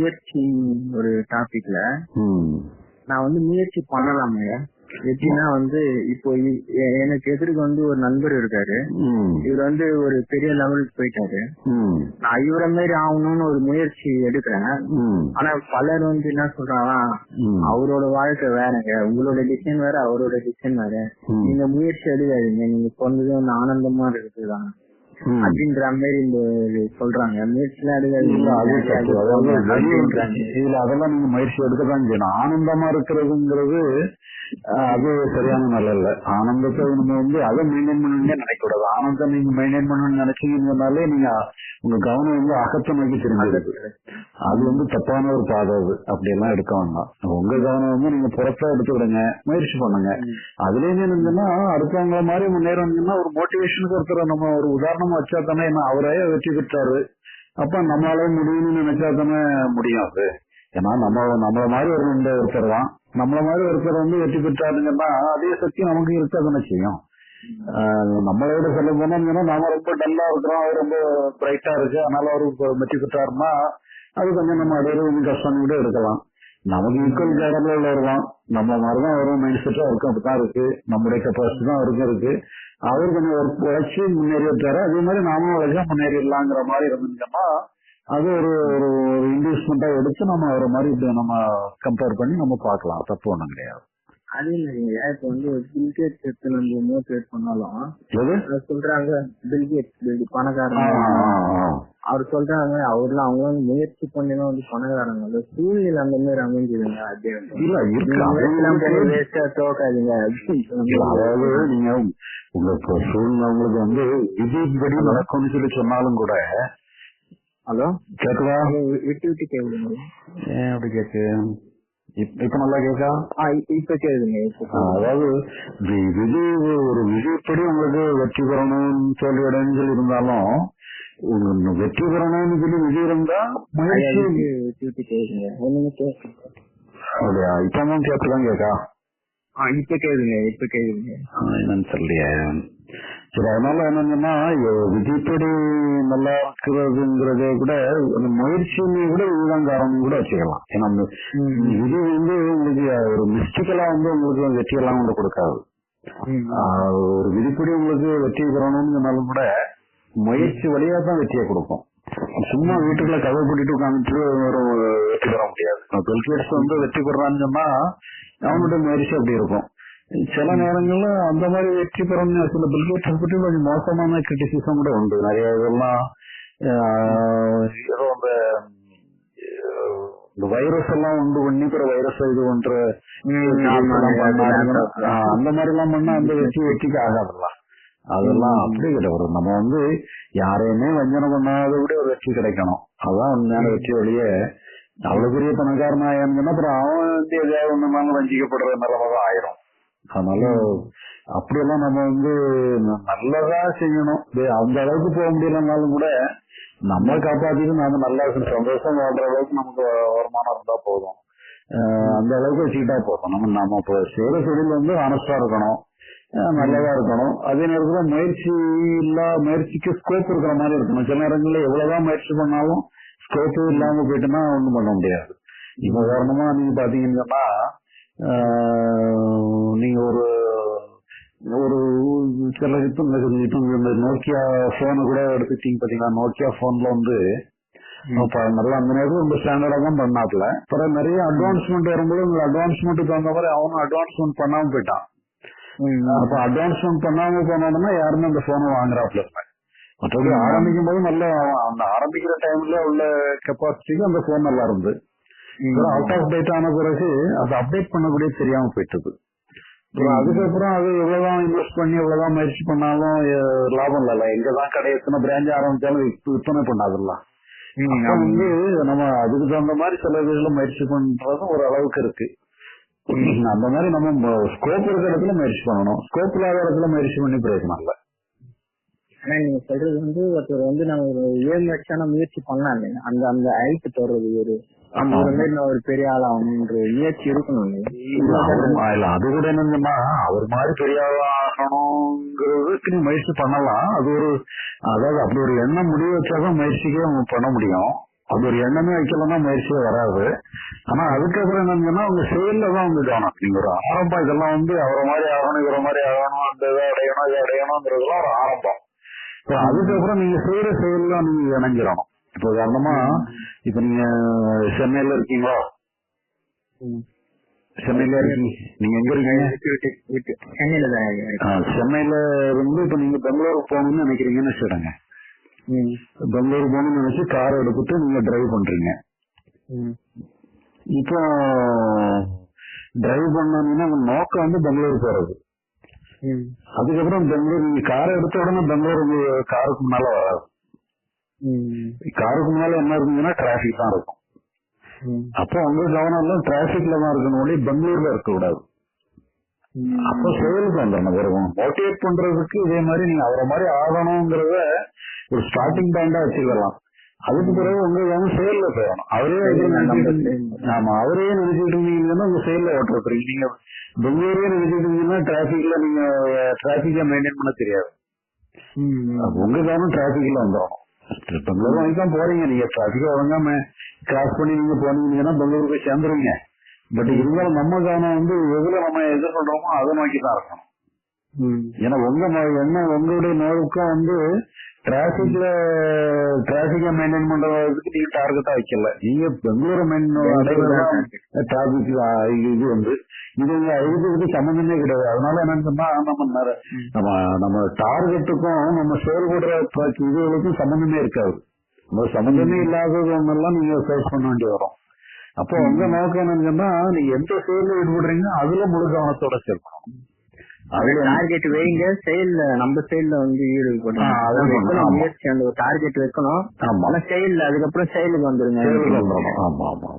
முயற்சி ஒரு டாபிக்ல நான் வந்து முயற்சி பண்ணலாமே. எப்படின்னா வந்து இப்போ எனக்கு எதிர்க்கு வந்து ஒரு நண்பர் இருக்காரு. இவர் வந்து ஒரு பெரிய லெவலுக்கு போயிட்டாரு. நான் இவரை மாதிரி ஆகணும்னு ஒரு முயற்சி எடுக்கிறேன். ஆனா பலர் வந்து என்ன சொல்றாங்க அவரோட வாழ்க்கை வேறங்க. உங்களோட டிசைன் வேற அவரோட டிசைன் வேற. நீங்க முயற்சி எடுக்காதீங்க. நீங்க சொன்னது வந்து ஆனந்தமா இருக்குதுதான். அப்படின்ற மாதிரி இந்த சொல்றாங்க. இதுல அதெல்லாம் நீங்க முயற்சி எடுக்கதான் செய்யணும். ஆனந்தமா இருக்கிறதுங்கிறது அது சரியான நிலை இல்ல ஆனந்தத்தை நம்ம வந்து அதை மெயின்டைன் பண்ணணும்னே நினைக்க கூடாது ஆனந்தம் நீங்க மெயின்டைன் பண்ணணும்னு நினைச்சீங்கன்னாலே நீங்க உங்க கவனம் வந்து அகத்தை நோக்கி திரும்பிடுது அது வந்து தப்பான ஒரு பாதை அது. அப்படி எல்லாம் எடுக்க வேண்டாம். உங்க கவனம் வந்து நீங்க புறத்தா எடுத்துக்கிடுங்க முயற்சி பண்ணுங்க. அதுலயுமே இருந்ததுன்னா அடுத்தவங்கள மாதிரி முன்னேறணும்னா ஒரு மோட்டிவேஷனுக்கு ஒருத்தர் நம்ம ஒரு உதாரணமா வச்சா தானே என்ன அவரே வெற்றி பெற்றாரு. அப்ப நம்மளால முடியும்னு நினைச்சா தானே முடியும் அது. ஏன்னா நம்ம நம்மள மாதிரி ஒரு ரெண்டு ஒருத்தர் தான். நம்மள மாதிரி ஒருத்தர் வந்து வெற்றி பெற்றாருங்கன்னா அதே சக்தி நமக்கு இருக்கா தானே செய்யும். ஆஹ் நம்மளை விட சொல்ல போனோம்னா நாம ரொம்ப டல்லா இருக்கிறோம் அவர் ரொம்ப பிரைட்டா இருக்கு அதனால அவரு வெற்றி பெற்றாருன்னா அது கொஞ்சம் நம்ம அடையிறது கஷ்டம் கூட இருக்கலாம். நமக்கு ஈக்குவல் கேடப்ல உள்ளவர் தான் நம்ம மாதிரிதான் வரும் மைண்ட் செட்டா இருக்கும். அப்படித்தான் இருக்கு. நம்முடைய கெப்பாசிட்டி தான் அவருக்கும் இருக்கு. அவர் கொஞ்சம் ஒரு உழைச்சி முன்னேறி வச்சாரு அதே மாதிரி நாமும் உழைச்சா முன்னேறிடலாங்கிற மாதிரி இருந்துச்சோம்னா அது ஒரு ஒரு இன்வெஸ்ட்மெண்டா எடுத்து நம்ம ஒரு மாதிரி நம்ம கம்பேர் பண்ணி நம்ம பார்க்கலாம். தப்பு ஒண்ணும் கிடையாது. அதே மாதிரிங்க இப்ப வந்து ஒரு பில்கேட்ஸ் எடுத்து நம்ம மோட்டிவேட் பண்ணாலும் சொல்றாங்க பில்கேட்ஸ் ஆ, பணக்காரங்க. அவர் சொல்றாங்க அவர்லாம் அவங்க வந்து முயற்சி பண்ணி தான் வந்து பணக்காரங்க. அந்த சூழ்நிலை அந்த மாதிரி அமைஞ்சுதுங்க அதே வேஸ்டா தோக்காதீங்க அதாவது நீங்க உங்க இப்ப சூழ்நிலை உங்களுக்கு வந்து விதிப்படி நடக்கும்னு சொல்லி சொன்னாலும் கூட ஹலோ? கேட்கவா விட்டு விட்டு கேக்குதுங்க ஏன் அப்படி கேக்கு? இப்ப நல்லா கேக்கா ஆ, இப்ப- ஆ, அதாவது வி- விதி ஒரு விதிப்படி உங்களுக்கு வெற்றி பெறணும் தோல்வி அடையணும்னு சொல்லி இருந்தாலும் வெற்றி பெறணும்னு சொல்லி விதி இருந்தா முயற்சி கேட்க அப்படியா? இப்பதான் கேட்டுதான் கேக்கா ஆ இப்ப கேக்குதுங்க இப்ப ஆ, என்னன்னு சரி அதனால என்னங்கன்னா இ- விதிப்படி நல்லா இருக்கிறதுங்கிறதே கூட அந்த முயற்சியுமே கூட இதுதான் காரணம் கூட வச்சுக்கலாம் ஏன்னா இது வந்து உங்களுக்கு ஒரு மிஸ்டிக்கலா வந்து உங்களுக்கு வெற்றியெல்லாம் கொண்டு கொடுக்காது ஒரு விதிப்படி உங்களுக்கு வெற்றி பெறணும்னாலும் கூட முயற்சி வழியா தான் வெற்றியை கொடுக்கும் சும்மா வீட்டுக்குள்ள கதை கூட்டிட்டு உட்காந்துட்டு ஒரு வெற்றி பெற முடியாது. பில்கேட்ஸ் வந்து வெற்றி பெறான்னு சொன்னா அவனோட முயற்சி அப்படி இருக்கும். சில நேரங்கள்ல அந்த மாதிரி வெற்றி பெறணும் சில பில்கேட்ஸ் பற்றி கொஞ்சம் மோசமான கிரிட்டிசிசம் கூட உண்டு. நிறைய இதெல்லாம் ஏதோ அந்த இந்த வைரஸ் எல்லாம் உண்டு பண்ணி பிற வைரஸ் இது பண்ற அந்த மாதிரி எல்லாம் பண்ணா அந்த வெற்றி வெற்றிக்கு ஆகாதுல்ல. அதெல்லாம் அப்படி கிடையாது. நம்ம வந்து யாரையுமே வஞ்சனம் பண்ணாத விட ஒரு வெற்றி கிடைக்கணும். அதான் உண்மையான வெற்றி வழியே அவ்வளவு பெரிய பணக்காரனா ஆயிருந்தா அப்புறம் அவன் வந்து எதையாவது ஒண்ணு வஞ்சிக்கப்படுற நிலைமை தான் ஆயிரும். அதனால அப்படியெல்லாம் நம்ம வந்து நல்லதா செய்யணும். அந்த அளவுக்கு போக முடியலனாலும் கூட நம்ம காப்பாத்திட்டு நாம நல்லா. சந்தோஷம் வாழ்ற அளவுக்கு நமக்கு வருமானம் இருந்தா போதும். அந்த அளவுக்கு வச்சுக்கிட்டா போதும் நம்ம நம்ம இப்போ செய்யற தொழில் வந்து ஆனஸ்டா இருக்கணும். நல்லதா இருக்கணும். அதே நேரத்துல முயற்சி இல்லா முயற்சிக்கு ஸ்கோப் இருக்கிற மாதிரி இருக்கணும். சில நேரங்களில் எவ்வளவுதான் முயற்சி பண்ணாலும் ஸ்கோப் இல்லாம போயிட்டுன்னா ஒண்ணும் பண்ண முடியாது. இப்ப உதாரணமா நீங்க பாத்தீங்கன்னா நீங்க ஒரு ஒரு சில இப்ப இந்த- நோக்கியா போன் கூட எடுத்துக்கிட்டீங்க பாத்தீங்களா? நோக்கியா போன்ல வந்து நல்லா அந்த நேரத்துல ரொம்ப ஸ்டாண்டர்டா தான் பண்ணாப்ல அப்புறம் நிறைய அட்வான்ஸ்மெண்ட் வரும்போது இந்த அட்வான்ஸ்மெண்ட் தகுந்த மாதிரி அவனும் அட்வான்ஸ்மெண்ட் பண்ணாம போயிட்டான். அப்ப அட்வான்ஸ்மெண்ட் பண்ணாம போனோம்னா யாருமே அந்த போனை வாங்குறாப்ல மற்றபடி ஆரம்பிக்கும் போது நல்ல அந்த ஆரம்பிக்கிற டைம்ல உள்ள கெப்பாசிட்டிக்கு அந்த போன் நல்லா இருந்து அவுட் ஆஃப் டேட் ஆன பிறகு அதை அப்டேட் பண்ணக்கூடிய தெரியாம போயிட்டது. அப்புறம் அதுக்கப்புறம் அது எவ்வளவுதான் இன்வெஸ்ட் பண்ணி எவ்வளவுதான் முயற்சி பண்ணாலும் லாபம் இல்ல. எங்கதான் கடை எத்தனை பிரான்ச் ஆரம்பிச்சாலும் விற்ப- விற்பனை பண்ணாதுல்ல. வந்து நம்ம அதுக்கு தகுந்த மாதிரி சில முயற்சி பண்றது ஒரு அளவுக்கு இருக்கு. அந்த மாதிரி நம்ம ஸ்கோப் இருக்கிற இடத்துல முயற்சி பண்ணணும். ஸ்கோப் இல்லாத இடத்துல முயற்சி பண்ணி பிரயோஜனம் இல்ல. ஆனா நீங்க சொல்றது வந்து ஒருத்தர் வந்து நான் ஒரு ஏழு லட்சம் முயற்சி பண்ணாங்க. அந்த அந்த ஹைட் தொடர்றது ஒரு. ஒரு பெரிய ஆள் முயற்சி இருக்கணும் அது கூட என்னன்னா அவர் மாதிரி பெரிய ஆளா ஆகணுங்கிறதுக்கு நீ முயற்சி பண்ணலாம். அது ஒரு அதாவது அப்படி ஒரு எண்ணம் முடிவு வச்சாதான் முயற்சிக்கே அவங்க பண்ண முடியும். அது ஒரு எண்ணமே வைக்கலன்னா முயற்சியே வராது. ஆனா அதுக்கப்புறம் என்னன்னா உங்க செயல்ல தான் வந்து கவனம். நீங்க ஒரு ஆரம்பம் இதெல்லாம் வந்து அவரை மாதிரி ஆகணும் இவரை மாதிரி ஆகணும் அந்த இதை அடையணும் இதை அடையணுங்கிறதுலாம் ஒரு ஆரம்பம். அதுக்கப்புறம் நீங்க செய்யற செயல்லாம் நீங்க இணைஞ்சிடணும். இப்போ உதாரணமா இப்ப நீங்க சென்னையில இருக்கீங்களா. சென்னையில நீங்க எங்க இருக்கீங்க சென்னையில தான் சென்னையில இருந்து இப்ப நீங்க பெங்களூர் போகணும்னு நினைக்கிறீங்கன்னு வச்சுடுங்க. பெங்களூர் போகணும்னு நினைச்சு கார் எடுத்துட்டு நீங்க டிரைவ் பண்றீங்க. இப்போ டிரைவ் பண்ணீங்கன்னா உங்க நோக்கம் வந்து பெங்களூர் போறது. அதுக்கப்புறம் பெங்களூர் நீங்க காரை எடுத்த உடனே பெங்களூர் உங்க காருக்கு முன்னால வராது ம். காருக்கு முன்னால என்ன இருக்குங்கன்னா டிராபிக் தான் இருக்கும். அப்போ உங்க கவனம் எல்லாம் டிராபிக்ல தான் இருக்கணும். பெங்களூர்ல இருக்க கூடாது. அப்போ செயலுக்கு வந்துடணும் ஒரு மோட்டிவேட் பண்றதுக்கு இதே மாதிரி நீங்க அவரை மாதிரி ஆகணுங்கிறத ஒரு ஸ்டார்டிங் பாயிண்டா வச்சுக்கலாம். அதுக்கு பிறகு உங்க கவனம் செயல்ல போயிடணும் அவரே. ஆமா அவரே நினைச்சிட்டு இருந்தீங்கன்னா உங்க செயல்ல ஓட்டுறீங்க நீங்க பெங்களூரே நினைச்சிட்டு இருந்தீங்கன்னா டிராபிக்ல நீங்க டிராபிக்க மெயின்டைன் பண்ண தெரியாது. உங்க கவனம் டிராபிக்ல வந்துடும் பெங்களூர் வரைக்கும் போறீங்க. நீங்க டிராபிக் ஒழுங்காம கிராஸ் பண்ணி நீங்க போனீங்கன்னா பெங்களூர் போய் சேர்ந்துருவீங்க. பட் இருந்தாலும் நம்ம கவனம் வந்து எதுல நம்ம எதிர்கொள்றோமோ அதை நோக்கி தான் இருக்கணும். ஏன்னா உங்க என்ன உங்களுடைய நோக்கம் வந்து டிராபிக்ல டிராபிக்க மெயின்டைன் பண்றதுக்கு நீங்க டார்கெட்டா வைக்கல. நீங்க பெங்களூரை மெயின் டிராபிக் இது வந்து இது உங்க இதுக்கு சம்பந்தமே கிடையாது. அதனால என்னன்னு சொன்னா நம்ம நம்ம நம்ம டார்கெட்டுக்கும் நம்ம செயல்படுற இதுகளுக்கும் சம்பந்தமே இருக்காது. நம்ம சம்பந்தமே இல்லாதது ஒன்னெல்லாம் நீங்க ஃபேஸ் பண்ண வேண்டி வரும். அப்போ உங்க நோக்கம் என்னன்னு நீங்க எந்த செயல்ல ஈடுபடுறீங்களோ அதுல முழு கவனத்தோட சேர்க்கணும் டார்கெட் வைங்க. செயல்ல நம்ம செயல்ல வந்து ஈடுபடணும். முயற்சி அந்த டார்கெட் வைக்கணும். ஆனா செயல்ல அதுக்கப்புறம் செயலுக்கு வந்துருங்க. ஆமா ஆமா.